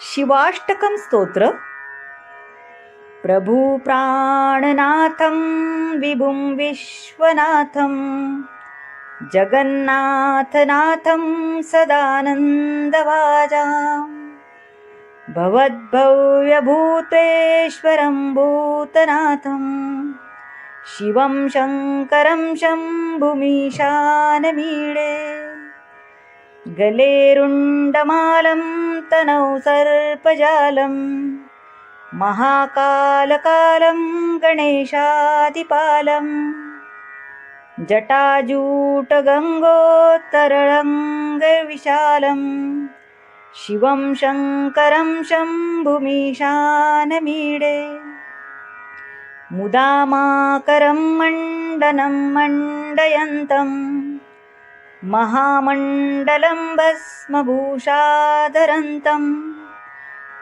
शिवाष्टकं स्तोत्र। प्रभुप्राणनाथं विभुं विश्वनाथं जगन्नाथनाथं सदानन्दवाजा। भवद्भव्यभूतेश्वरं भूतनाथं शिवं शङ्करं शम्भुमीशानमीडे गलेरुण्डमालं तनौ सर्पजालं महाकालकालं गणेशादिपालं जटाजूटगङ्गोत्तरङ्गविशालं शिवं शङ्करं शम्भुमीशानमीडे मुदामाकरं मण्डनं मण्डयन्तम् महामण्डलं भस्मभूषाधरन्तम्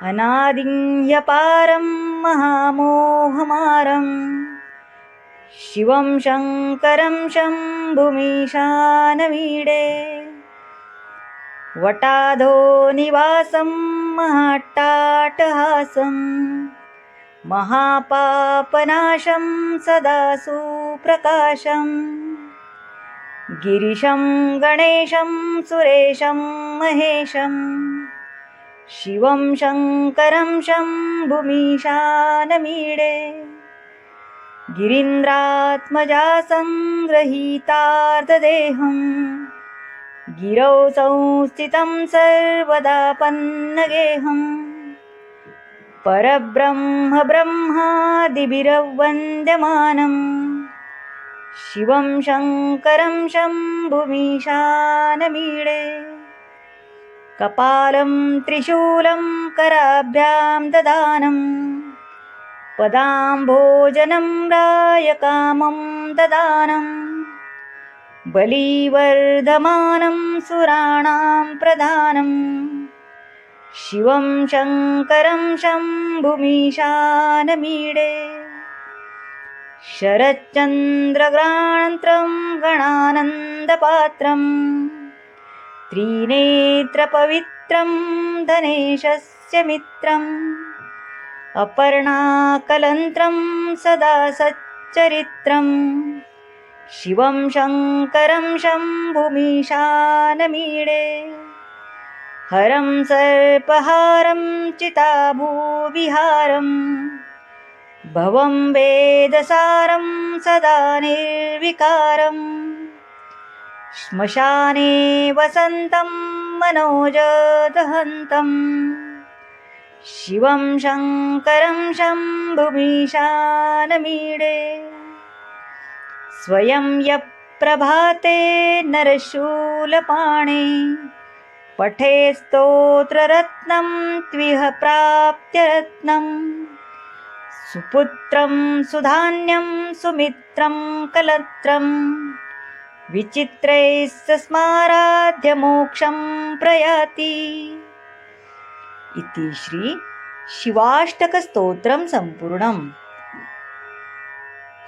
अनादिन्यपारं महामोहमारं शिवं शङ्करं शम्भुमीशानमीडे वटाधो निवासं महाट्टाटहासं महापापनाशं सदा सुप्रकाशम् गिरिशं गणेशं सुरेशं महेशं शिवं शङ्करं शम्भुमीशानमीडे गिरीन्द्रात्मजा सङ्ग्रहीतार्धदेहं गिरौ संस्थितं सर्वदा पन्नगेहं परब्रह्म ब्रह्मादिभिरवन्द्यमानम् शिवं शङ्करं शम्भुमीशानमीडे कपालं त्रिशूलं कराभ्यां ददानं पदाम्भोजनं रायकामं ददानं बलीवर्धमानं सुराणां प्रधानं शिवं शङ्करं शम्भुमीशानमीडे शरच्चन्द्रग्राणन्त्रं गणानन्दपात्रं त्रिनेत्रपवित्रं धनेशस्य मित्रम् अपर्णाकलन्त्रं सदा सच्चरित्रं शिवं शङ्करं शम्भुमीशानमीडे हरं सर्पहारं चिताभूविहारम् भवं वेदसारं सदा निर्विकारम् श्मशाने वसन्तं मनोजदहन्तं। शिवं शङ्करं शम्भुमीशानमीडे स्वयं यप्रभाते नरशूलपाणे। पठे स्तोत्ररत्नं त्विह प्राप्त्यरत्नम् सुपुत्रं सुधान्यं सुमित्रं कलत्रं विचित्रैस्माराध्यमोक्षं प्रयाति। इति श्री शिवाष्टकस्तोत्रं सम्पूर्णम्।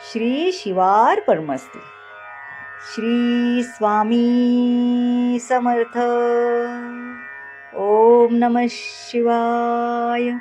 श्रीशिवार्पणमस्तु श्रीस्वामी समर्थ। ॐ नमः शिवाय